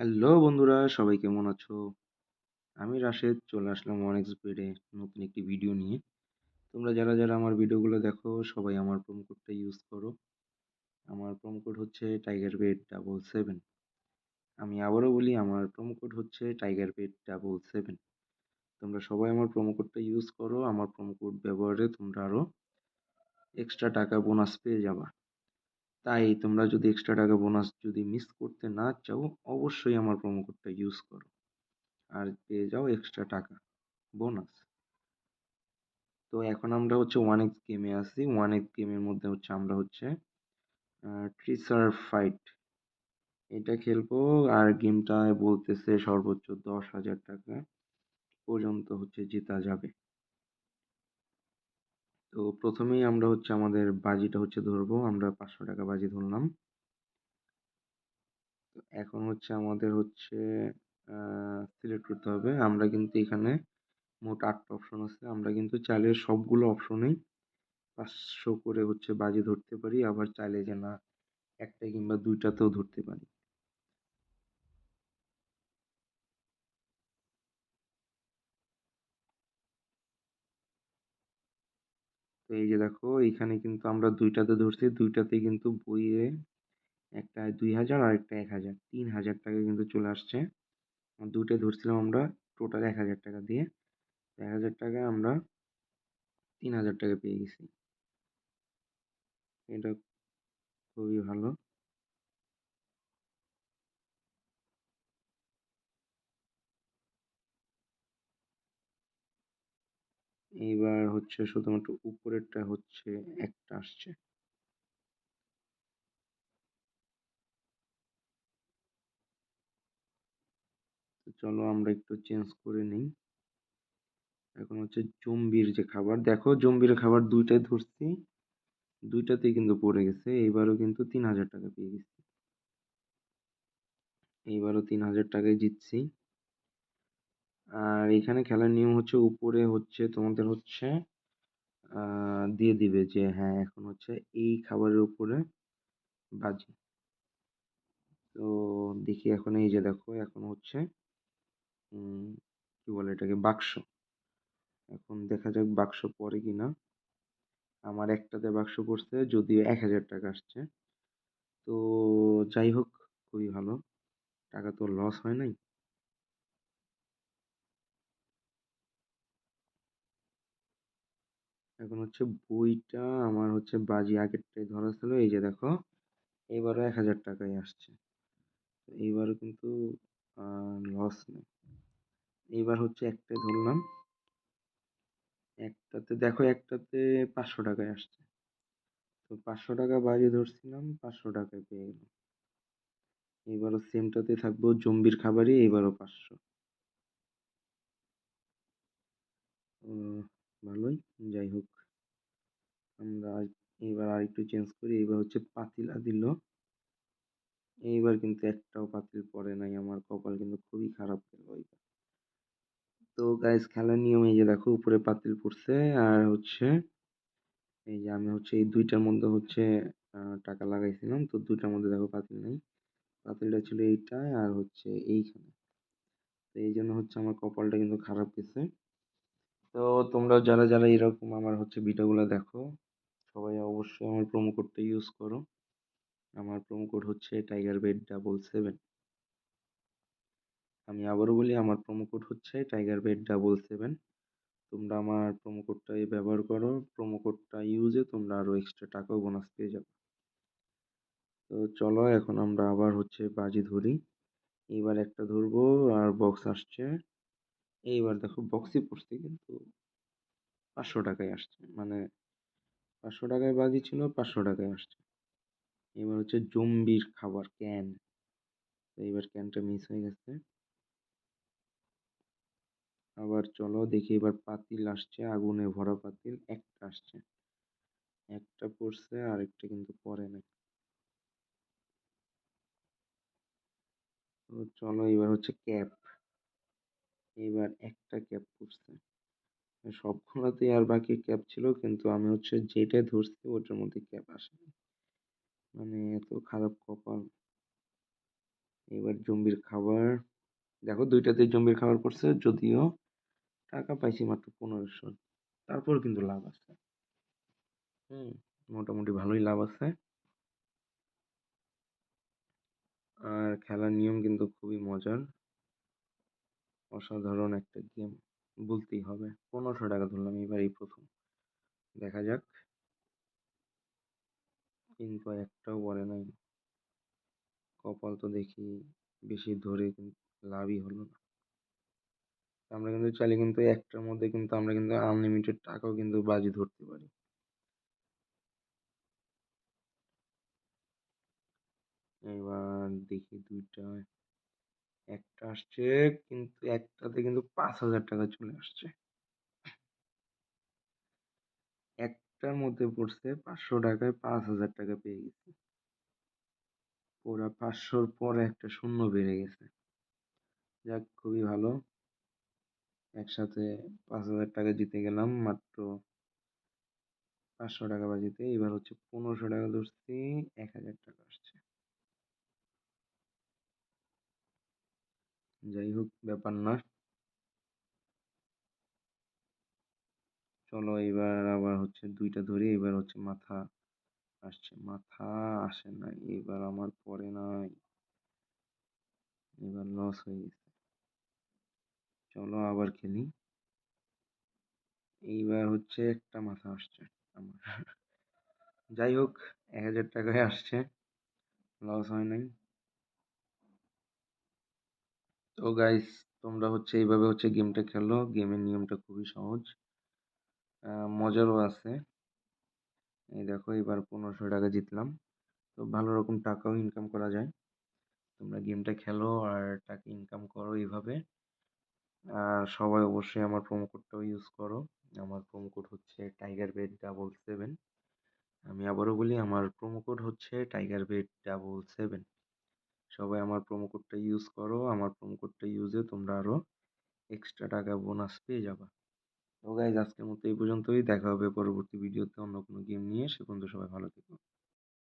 Hello বন্ধুরা, সবাই কেমন আছো? আমি রাশেদ, চলে আসলাম ওয়ান এক্স বেডে নতুন একটি ভিডিও নিয়ে। তোমরা যারা যারা আমার ভিডিওগুলো দেখো, সবাই আমার প্রোমো কোডটা ইউজ করো। আমার প্রোমো কোড হচ্ছে টাইগার বেড ডাবল সেভেন আমি আবারও বলি, আমার প্রোমো কোড হচ্ছে টাইগার বেড ডাবল সেভেন তোমরা সবাই আমার প্রোমো কোডটা ইউজ করো, আমার প্রোমো কোড ব্যবহারে তোমরা আরও এক্সট্রা টাকা বোনাস পেয়ে যাবা। তাই তোমরা যদি এক্সট্রা টাকা বোনাস যদি মিস করতে না চাও, অবশ্যই আমার প্রোমো কোডটা ইউজ করো। আর পেয়ে যাও এক্সট্রা টাকা বোনাস তো এখন আমরা হচ্ছে ওয়ান এক্স গেমে আসি। ওয়ান এক্স গেমের মধ্যে হচ্ছে আমরা হচ্ছে ট্রিসার ফাইট এটা খেলব আর গেমটা বলতেছে সর্বোচ্চ দশ হাজার টাকা পর্যন্ত হচ্ছে জেতা যাবে। তো প্রথমেই আমরা হচ্ছে আমাদের বাজিটা হচ্ছে ধরবো, আমরা পাঁচশো টাকা বাজি ধরলাম। এখন হচ্ছে আমাদের হচ্ছে সিলেক্ট করতে হবে। আমরা কিন্তু এখানে মোট আটটা অপশন আছে। আমরা কিন্তু চাইলে সবগুলো অপশনেই পাঁচশো করে হচ্ছে বাজি ধরতে পারি। আবার চাইলে যে না একটা কিংবা দুইটাতেও ধরতে পারি। তো এই যে দেখো এখানে কিন্তু আমরা দুইটাতে ধরছি, দুইটাতে কিন্তু বইয়ে একটা দুই হাজার আর একটা এক হাজার তিন হাজার টাকা কিন্তু চলে আসছে। দুটো ধরছিলাম আমরা টোটাল এক হাজার টাকা দিয়ে। এক হাজার টাকায় আমরা তিন হাজার টাকা পেয়ে গেছি। এটা খুবই ভালো। এইবার হচ্ছে শুধুমাত্র উপরেরটা হচ্ছে একটা আসছে। চলো আমরা একটু চেঞ্জ করে নিই। এখন হচ্ছে জম্বির যে খাবার, দেখো জম্বির খাবার দুইটাই ধরছি, দুইটাতেই কিন্তু পড়ে গেছে এইবারও কিন্তু তিন হাজার টাকা পেয়ে গেছি। এইবারও তিন হাজার টাকায় জিতছি। আর এখানে খেলার নিয়ম হচ্ছে উপরে হচ্ছে তোমাদের হচ্ছে দিয়ে দিবে যে হ্যাঁ এখন হচ্ছে এই খাবারের উপরে বাজি তো দেখি এখন এই যে দেখো, এখন হচ্ছে কি বলে এটাকে, বাক্স। এখন দেখা যাক বাক্স পরে কিনা। আমার একটাতে বাক্স পড়ছে, যদিও এক হাজার টাকা আসছে। তো যাই হোক, খুবই ভালো। টাকা তো লস হয় নাই। এখন হচ্ছে বইটা আমার হচ্ছে বাজি আগেরটাই ধরা ছিল, এই যে দেখো, এবারও এক হাজার টাকায় আসছে। এইবারও কিন্তু লস নেই। এইবার হচ্ছে একটাই ধরলাম, একটাতে দেখো একটাতে পাঁচশো টাকায় আসছে। তো পাঁচশো টাকা বাজি ধরছিলাম, পাঁচশো টাকায় পেয়ে গেলাম। এবারও সেমটাতে থাকব, জম্বির খাবারই এবারও পাঁচশো। ভালোই যাই হোক আমরা এবার আর একটু চেঞ্জ করি, এবার হচ্ছে পাতিলা দিল এইবার কিন্তু একটাও পাতিল পড়ে নাই, আমার কপাল কিন্তু খুবই খারাপ গেল এইবার। তো গাইজ খেলার নিয়ম এই যে দেখো, উপরে পাতিল পড়ছে আর হচ্ছে এই যে আমি হচ্ছে এই দুইটার মধ্যে হচ্ছে টাকা লাগাইছিলাম, তো দুইটার মধ্যে দেখো পাতিল নাই। পাতিলটা ছিল এইটায় আর হচ্ছে এইখানে। তো এই জন্য হচ্ছে আমার কপালটা কিন্তু খারাপ গেছে। তো তোমরা যারা যারা এরকম আমার হচ্ছে ভিডিওগুলো দেখো, সবাই অবশ্যই আমার প্রোমো কোডটা ইউজ করো। আমার প্রোমো কোড হচ্ছে টাইগার বেড ডাবল সেভেন আমি আবারও বলি, আমার প্রোমো কোড হচ্ছে টাইগার বেড ডাবল সেভেন তোমরা আমার প্রোমো কোডটা ব্যবহার করো প্রোমো কোডটা ইউজে তোমরা আরও এক্সট্রা টাকাও বোনাস পেয়ে যাবে। তো চলো, এখন আমরা আবার হচ্ছে বাজি ধরি। এবার একটা ধরবো, আর বক্স আসছে। এইবার দেখো বক্সই পড়ছে কিন্তু পাঁচশো টাকায় আসছে। মানে পাঁচশো টাকায় বাজি ছিল, পাঁচশো টাকায় আসছে। এবার হচ্ছে জম্বির খাবার ক্যান তো এবার ক্যানটা মিস হয়ে গেছে। আবার চলো দেখি এবার পাতিল আসছে, আগুনে ভরা পাতিল। একটা আসছে। একটা পড়ছে আর একটা কিন্তু পরে না চলো এবার হচ্ছে ক্যাপ এবার একটা ক্যাপ পড়ছে সবগুলোতেই আর বাকি ক্যাপ ছিল, কিন্তু আমি হচ্ছে যেটা ধরছি ওটার মধ্যে ক্যাপ আসে মানে এত খারাপ কপাল। এবার জম্বির খাবার। দেখো দুইটাতেই জম্বির খাবার পড়ছে, যদিও টাকা পাইছি মাত্র পনেরোশো। তারপর কিন্তু লাভ আছে। হুম, মোটামুটি ভালোই লাভ আছে। আর খেলার নিয়ম কিন্তু খুবই মজার। অসাধারণ একটা গেম বলতেই হবে। পনেরোশো টাকা ধরলাম এবার এই প্রথম। দেখা যাক। কিন্তু একটাও পড়ে নাই। কপাল তো দেখি বেশি ধরে লাভই হলো না। আমরা কিন্তু চাইলে কিন্তু একটার মধ্যে কিন্তু আমরা কিন্তু আনলিমিটেড টাকাও কিন্তু বাজি ধরতে পারি। এবার দেখি দুইটা। একটা আসছে কিন্তু একটাতে কিন্তু পাঁচ হাজার টাকা চলে আসছে। একটার মধ্যে পড়ছে পাঁচশো টাকায় পাঁচ হাজার টাকা পেয়ে গেছি। পুরা পাঁচশোর পরে একটা শূন্য বেড়ে গেছে। যাক, খুবই ভালো। একসাথে পাঁচ হাজার টাকা জিতে গেলাম, মাত্র পাঁচশো টাকা বাজিতে এবার হচ্ছে পনেরোশো টাকা ধরছি, এক হাজার টাকা আসছে। যাই হোক ব্যাপার না। চলো এবার আবার হচ্ছে দুইটা ধরে, এবার হচ্ছে মাথা আসছে। মাথা আসে নাই, এবার আমার পরে নাই। এবার লস হয়ে গেছে। চলো আবার খেলি। এইবার হচ্ছে একটা মাথা আসছে আমার। যাই হোক এক হাজার টাকায় আসছে। লস হয় নাই। তো গাইস তোমরা হচ্ছে এইভাবে হচ্ছে গেমটা খেলো। গেমের নিয়মটা খুবই সহজ। মজারও আছে। এই দেখো, এবার পনেরোশো টাকা জিতলাম। তো ভালো রকম টাকাও ইনকাম করা যায়। তোমরা গেমটা খেলো আর টাকা ইনকাম করো এইভাবে। আর সবাই অবশ্যই আমার প্রোমো কোডটাও ইউজ করো। আমার প্রোমো কোড হচ্ছে টাইগার বেড ডাবল সেভেন আমি আবারও বলি, আমার প্রোমো কোড হচ্ছে টাইগার বেড ডাবল সেভেন সবাই আমার প্রোমো কোডটা ইউজ করো, আমার প্রোমো কোডটা ইউজে তোমরা আরও এক্সট্রা টাকা বোনাস পেয়ে যাবা। তো গাইজ আজকের মতো এই পর্যন্তই। দেখা হবে পরবর্তী ভিডিওতে অন্য কোনো গেম নিয়ে। সে পর্যন্ত সবাই ভালো থেকো।